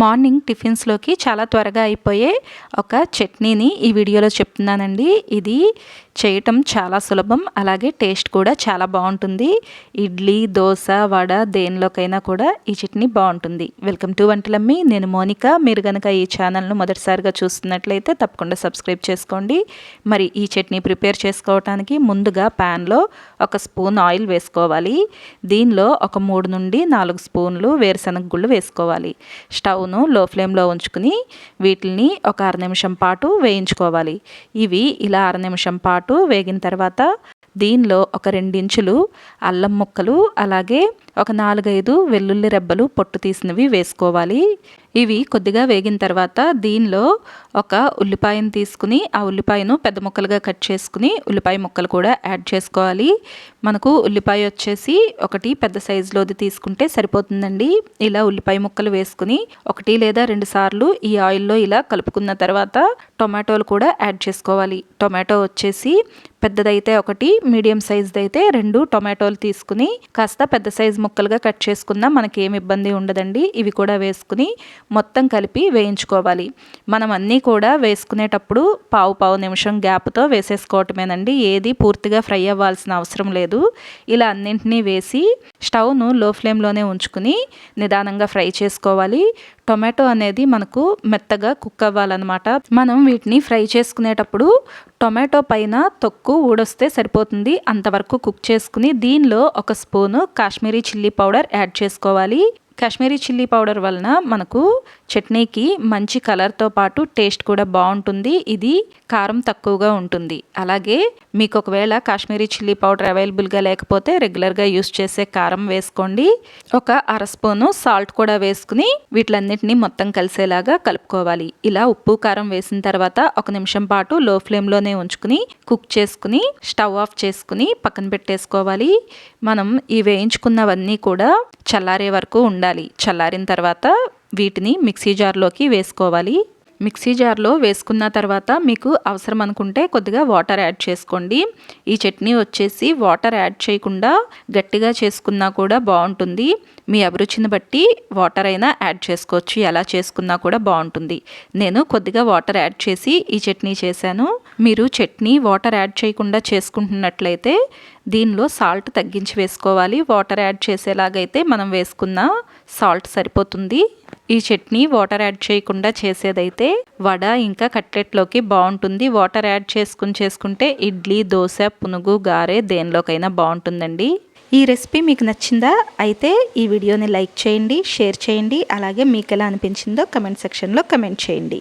Morning టిఫిన్స్లోకి చాలా త్వరగా అయిపోయే ఒక చట్నీని ఈ వీడియోలో చెప్తున్నానండి. ఇది చేయటం చాలా సులభం అలాగే టేస్ట్ కూడా చాలా బాగుంటుంది. ఇడ్లీ దోశ వడ దేనిలోకైనా కూడా ఈ చట్నీ బాగుంటుంది. Welcome to Vantalammi. నేను మోనిక. మీరు కనుక ఈ ఛానల్ను మొదటిసారిగా చూస్తున్నట్లయితే తప్పకుండా సబ్స్క్రైబ్ చేసుకోండి. మరి ఈ చట్నీ ప్రిపేర్ చేసుకోవటానికి ముందుగా ప్యాన్లో ఒక స్పూన్ ఆయిల్ వేసుకోవాలి. దీనిలో ఒక మూడు నుండి నాలుగు స్పూన్లు వేరుశనగ గుళ్ళు వేసుకోవాలి. స్టవ్ స్టవ్ను లో ఫ్లేమ్లో ఉంచుకుని వీటిని ఒక అర నిమిషం పాటు వేయించుకోవాలి. ఇవి ఇలా అర నిమిషం పాటు వేగిన తర్వాత దీనిలో ఒక రెండించులు అల్లం ముక్కలు అలాగే ఒక నాలుగైదు వెల్లుల్లి రెబ్బలు పొట్టు తీసినవి వేసుకోవాలి. ఇవి కొద్దిగా వేగిన తర్వాత దీనిలో ఒక ఉల్లిపాయను తీసుకుని ఆ ఉల్లిపాయను పెద్ద ముక్కలుగా కట్ చేసుకుని ఉల్లిపాయ ముక్కలు కూడా యాడ్ చేసుకోవాలి. మనకు ఉల్లిపాయ వచ్చేసి ఒకటి పెద్ద సైజులోది తీసుకుంటే సరిపోతుందండి. ఇలా ఉల్లిపాయ ముక్కలు వేసుకుని ఒకటి లేదా రెండు సార్లు ఈ ఆయిల్లో ఇలా కలుపుకున్న తర్వాత టొమాటోలు కూడా యాడ్ చేసుకోవాలి. టొమాటో వచ్చేసి పెద్దదైతే ఒకటి మీడియం సైజ్ది అయితే రెండు టొమాటోలు తీసుకుని కాస్త పెద్ద సైజు ముక్కలుగా కట్ చేసుకున్నా మనకి ఏమి ఇబ్బంది ఉండదండి. ఇవి కూడా వేసుకుని మొత్తం కలిపి వేయించుకోవాలి. మనం అన్నీ కూడా వేసుకునేటప్పుడు పావు పావు నిమిషం గ్యాప్తో వేసేసుకోవటమేనండి. ఏది పూర్తిగా ఫ్రై అవ్వాల్సిన అవసరం లేదు. ఇలా అన్నింటినీ వేసి స్టవ్ను లో ఫ్లేమ్లోనే ఉంచుకుని నిదానంగా ఫ్రై చేసుకోవాలి. టొమాటో అనేది మనకు మెత్తగా కుక్ అవ్వాలన్నమాట. మనం వీటిని ఫ్రై చేసుకునేటప్పుడు టొమాటో పైన తొక్కు ఊడొస్తే సరిపోతుంది. అంతవరకు కుక్ చేసుకుని దీనిలో ఒక spoon Kashmiri chilli powder add చేసుకోవాలి. కాశ్మీరీ చిల్లీ పౌడర్ వలన మనకు చట్నీకి మంచి కలర్తో పాటు టేస్ట్ కూడా బాగుంటుంది. ఇది కారం తక్కువగా ఉంటుంది. అలాగే మీకు ఒకవేళ కాశ్మీరీ చిల్లీ పౌడర్ అవైలబుల్గా లేకపోతే రెగ్యులర్గా యూస్ చేసే కారం వేసుకోండి. ఒక అర స్పూను సాల్ట్ కూడా వేసుకుని వీటిలన్నిటిని మొత్తం కలిసేలాగా కలుపుకోవాలి. ఇలా ఉప్పు కారం వేసిన తర్వాత ఒక నిమిషం పాటు లో ఫ్లేమ్లోనే ఉంచుకుని కుక్ చేసుకుని స్టవ్ ఆఫ్ చేసుకుని పక్కన పెట్టేసుకోవాలి. మనం ఈ వేయించుకున్నవన్నీ కూడా చల్లారే వరకు ఉండాలి. చల్లారిన తర్వాత వీటిని మిక్సీ జార్లోకి వేసుకోవాలి. మిక్సీ జార్లో వేసుకున్న తర్వాత మీకు అవసరం అనుకుంటే కొద్దిగా వాటర్ యాడ్ చేసుకోండి. ఈ చట్నీ వచ్చేసి వాటర్ యాడ్ చేయకుండా గట్టిగా చేసుకున్నా కూడా బాగుంటుంది. మీ అభిరుచిని బట్టి వాటర్ అయినా యాడ్ చేసుకోవచ్చు. ఎలా చేసుకున్నా కూడా బాగుంటుంది. నేను కొద్దిగా వాటర్ యాడ్ చేసి ఈ చట్నీ చేశాను. మీరు చట్నీ వాటర్ యాడ్ చేయకుండా చేసుకుంటున్నట్లయితే దీనిలో సాల్ట్ తగ్గించి వేసుకోవాలి. వాటర్ యాడ్ చేసేలాగైతే మనం వేసుకున్న సాల్ట్ సరిపోతుంది. ఈ చట్నీ వాటర్ యాడ్ చేయకుండా చేసేదైతే వడ ఇంకా కట్లెట్లోకి బాగుంటుంది. వాటర్ యాడ్ చేసుకుని చేసుకుంటే ఇడ్లీ దోశ పునుగు గారె దేనిలోకైనా బాగుంటుందండి. ఈ రెసిపీ మీకు నచ్చిందా? అయితే ఈ వీడియోని లైక్ చేయండి షేర్ చేయండి. అలాగే మీకు ఎలా అనిపించిందో కమెంట్ సెక్షన్లో కమెంట్ చేయండి.